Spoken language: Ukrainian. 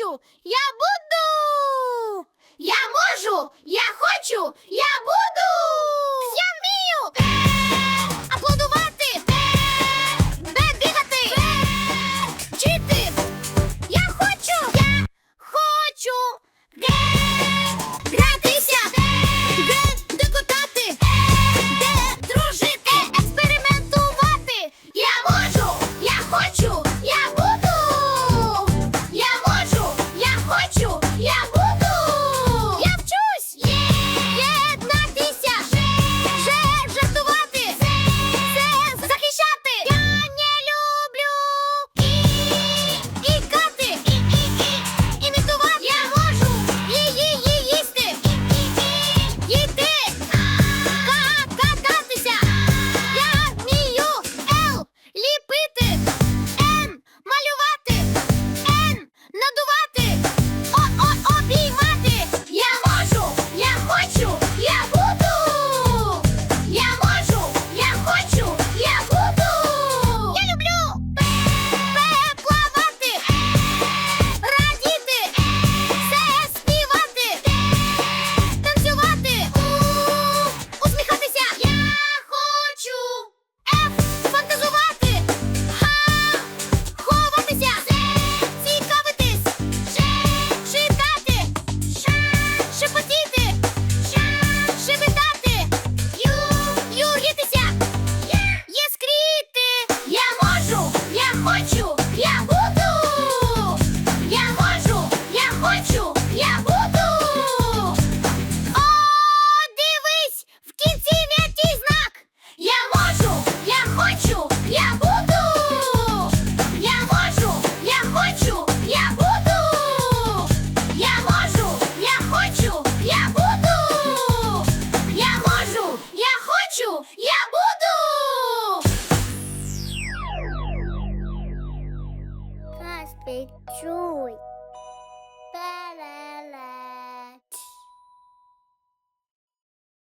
хочу, я буду. Я можу, я хочу, я буду. хочу, я буду, я можу, я хочу. big joy.